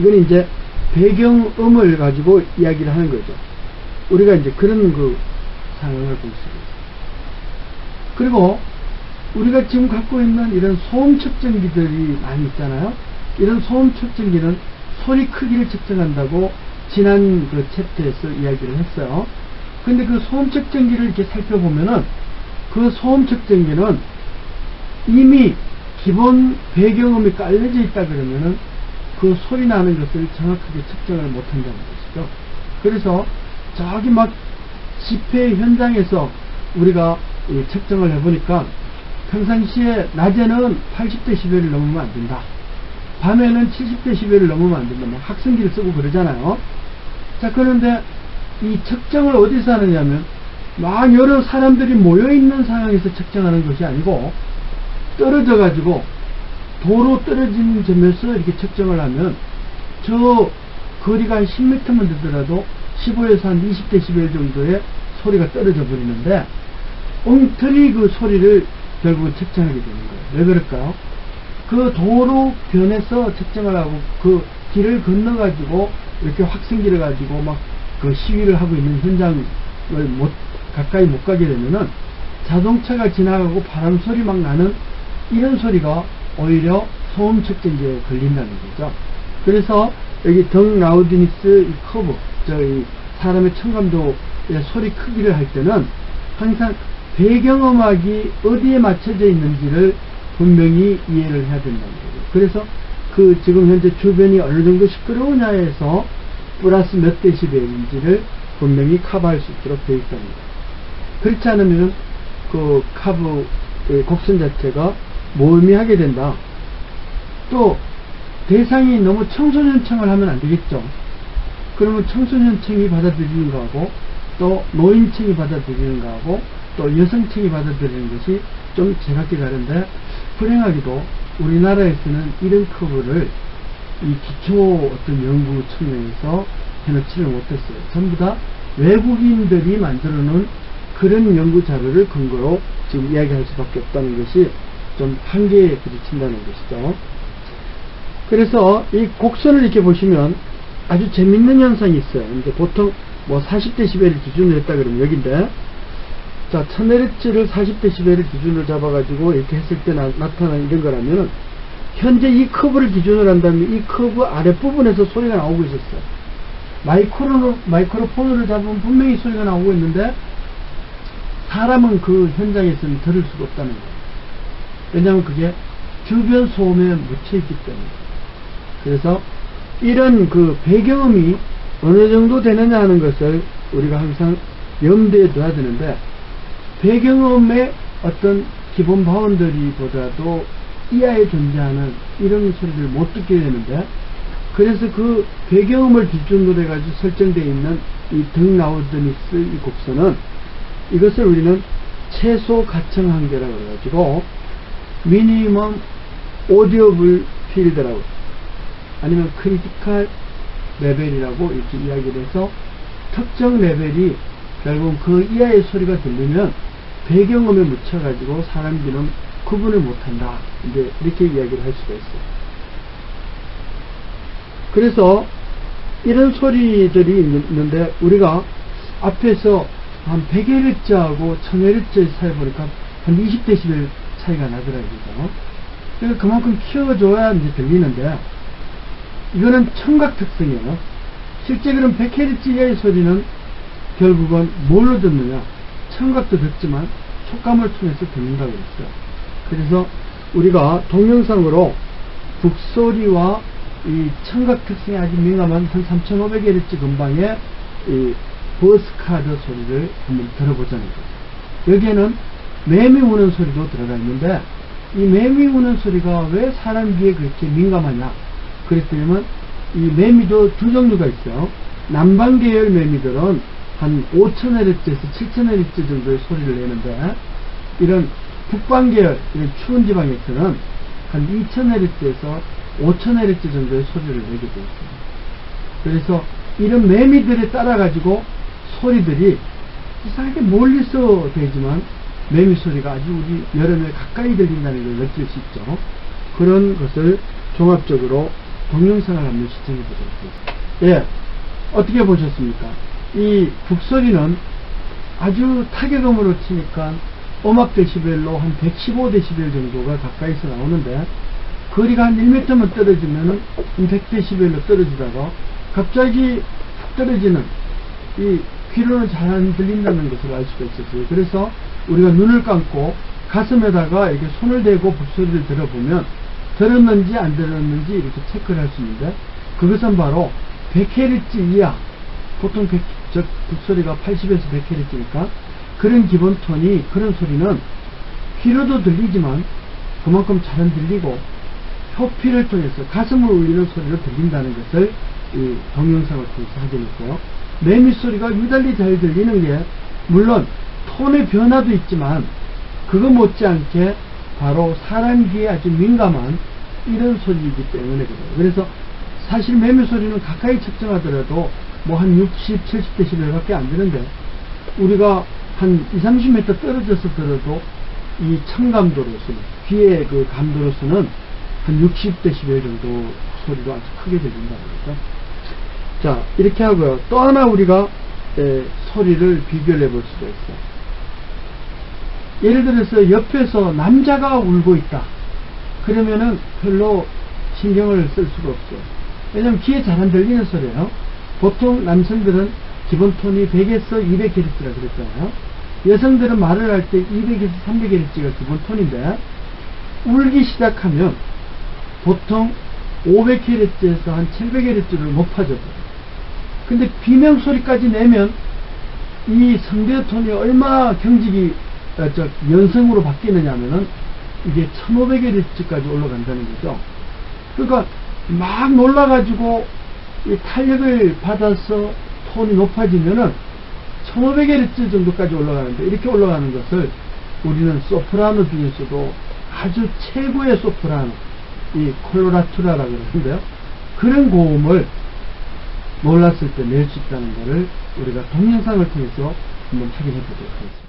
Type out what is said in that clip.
이건 이제 배경음을 가지고 이야기를 하는 거죠. 우리가 이제 그런 그 상황을 볼 수가 있어요. 그리고 우리가 지금 갖고 있는 이런 소음 측정기들이 많이 있잖아요. 이런 소음 측정기는 소리 크기를 측정한다고 지난 그 챕터에서 이야기를 했어요. 근데 그 소음 측정기를 이렇게 살펴보면은 그 소음 측정기는 이미 기본 배경음이 깔려져 있다 그러면은 그 소리 나는 것을 정확하게 측정을 못한다는 것이죠. 그래서 저기 막 집회 현장에서 우리가 이 측정을 해보니까 평상시에 낮에는 80dB를 넘으면 안 된다. 밤에는 70dB를 넘으면 안 된다. 뭐 학생기를 쓰고 그러잖아요. 자, 그런데 이 측정을 어디서 하느냐면 막 여러 사람들이 모여있는 상황에서 측정하는 것이 아니고 떨어져 가지고 도로 떨어진 점에서 이렇게 측정을 하면 저 거리가 한 10m만 되더라도 15에서 한 20dB 정도의 소리가 떨어져 버리는데 엉터리 그 소리를 결국은 측정하게 되는 거예요. 왜 그럴까요? 그 도로 변에서 측정을 하고 그 길을 건너가지고 이렇게 확성기를 가지고 막 그 시위를 하고 있는 현장을 못, 가까이 못 가게 되면은 자동차가 지나가고 바람 소리 막 나는 이런 소리가 오히려 소음 측정기에 걸린다는 거죠. 그래서 여기 덩 라우디니스 이 커브, 저희 사람의 청감도의 소리 크기를 할 때는 항상 배경음악이 어디에 맞춰져 있는지를 분명히 이해를 해야 된다는 거죠. 그래서 그 지금 현재 주변이 어느 정도 시끄러우냐에서 플러스 몇 데시벨인지를 분명히 커버할 수 있도록 되어 있답니다. 그렇지 않으면 그 카브 의 곡선 자체가 모험이하게 된다. 또 대상이 너무 청소년층을 하면 안 되겠죠. 그러면 청소년층이 받아들이는 거하고 또 노인층이 받아들이는 거하고 또 여성층이 받아들이는 것이 좀 제각기 다른데 불행하게도 우리나라에서는 이런 커브를 이 기초 어떤 연구 측면에서 해놓지를 못했어요. 전부 다 외국인들이 만들어 놓은 그런 연구 자료를 근거로 지금 이야기할 수밖에 없다는 것이 좀 한계에 부딪힌다는 것이죠. 그래서 이 곡선을 이렇게 보시면 아주 재밌는 현상이 있어요. 이제 보통 뭐 40dB를 기준으로 했다 그러면 여기인데 자 1000Hz를 40dB를 기준으로 잡아가지고 이렇게 했을 때 나, 타나는 이런 거라면은 현재 이 커브를 기준으로 한다면 이 커브 아랫부분에서 소리가 나오고 있었어요. 마이크로, 마이크로폰을 잡으면 분명히 소리가 나오고 있는데 사람은 그 현장에서는 들을 수가 없다는 거예요. 왜냐하면 그게 주변 소음에 묻혀있기 때문에. 그래서 이런 그 배경음이 어느 정도 되느냐 하는 것을 우리가 항상 염두에 둬야 되는데 배경음의 어떤 기본 바운더리보다도 이하에 존재하는 이런 소리를 못 듣게 되는데 그래서 그 배경음을 기준으로 해가지고 설정되어 있는 이 등 나우드니스 이 곡선은 이것을 우리는 최소 가청 한계라고 해가지고 미니멈 오디오블 필드라고 아니면 크리티컬 레벨이라고 이렇게 이야기를 해서 특정 레벨이 결국 그 이하의 소리가 들리면 배경음에 묻혀가지고 사람 귀는 구분을 못한다. 이제 이렇게 이야기를 할 수가 있어요. 그래서 이런 소리들이 있는데 우리가 앞에서 한 100Hz하고 1000Hz 사이 보니까 한 20dB 차이가 나더라고요. 그만큼 키워줘야 이제 들리는데 이거는 청각 특성이에요. 실제 그런 100Hz 이하의 소리는 결국은 뭘로 듣느냐? 청각도 듣지만 촉감을 통해서 듣는다고 했어요. 그래서 우리가 동영상으로 북소리와 이 청각 특성이 아주 민감한 한 3500Hz 근방의 이 버스카드 소리를 한번 들어보자는 거죠. 여기에는 매미 우는 소리도 들어가 있는데 이 매미 우는 소리가 왜 사람 귀에 그렇게 민감하냐 그랬더니 이 매미도 두 종류가 있어요. 남방 계열 매미들은 한 5000Hz에서 7000Hz 정도의 소리를 내는데 이런 북방 계열, 이런 추운 지방에서는 한 2000Hz에서 5000Hz 정도의 소리를 내게 되어 있습니다. 그래서 이런 매미들에 따라 가지고 소리들이 이상하게 멀리서 되지만 매미 소리가 아주 우리 여름에 가까이 들린다는 걸 느낄 수 있죠. 그런 것을 종합적으로 동영상을 한번 시청해 보도록 하겠습니다. 예, 어떻게 보셨습니까? 이 북소리는 아주 타격음으로 치니까 음악 데시벨로 한 115데시벨 정도가 가까이서 나오는데 거리가 한 1m만 떨어지면은 100데시벨로 떨어지다가 갑자기 푹 떨어지는 이 귀로는 잘 안 들린다는 것을 알 수가 있었어요. 그래서 우리가 눈을 감고 가슴에다가 이렇게 손을 대고 북소리를 들어보면 들었는지 안 들었는지 이렇게 체크를 할 수 있는데 그것은 바로 100Hz 이하 보통 100, 저 북소리가 80에서 100Hz니까 그런 기본 톤이 그런 소리는 귀로도 들리지만 그만큼 잘안 들리고 표피를 통해서 가슴을 울리는 소리로 들린다는 것을 이 동영상을 통해서 확인했고요. 매미 소리가 유달리 잘 들리는 게 물론 톤의 변화도 있지만 그거 못지않게 바로 사람 귀에 아주 민감한 이런 소리이기 때문에 그래요. 그래서 사실 매미 소리는 가까이 측정하더라도 뭐 한 60, 70dB 밖에 안 되는데 우리가 한 2, 30m 떨어져서 들어도 이 청감도로서는 귀의 그 감도로서는 한 60dB 정도 소리가 아주 크게 들린다는 거죠. 자 이렇게 하고요. 또 하나 우리가 에, 소리를 비교를 해볼 수가 있어요. 예를 들어서 옆에서 남자가 울고 있다. 그러면은 별로 신경을 쓸 수가 없어요. 왜냐면 귀에 잘 안 들리는 소리예요. 보통 남성들은 기본 톤이 100에서 200Hz라 그랬잖아요. 여성들은 말을 할 때 200에서 300Hz가 기본 톤인데 울기 시작하면 보통 500Hz에서 한 700Hz를 높아져 버려요. 근데 비명 소리까지 내면 이 성대 톤이 얼마 경직이 어, 저 연성으로 바뀌느냐면은 이게 1500Hz까지 올라간다는 거죠. 그러니까 막 놀라가지고 이 탄력을 받아서 톤이 높아지면은 1500Hz 정도까지 올라가는데 이렇게 올라가는 것을 우리는 소프라노 중에서도 아주 최고의 소프라노 이 콜로라투라라고 그러는데요. 그런 고음을 놀랐을 때 낼 수 있다는 것을 우리가 동영상을 통해서 한번 확인해 보도록 하겠습니다.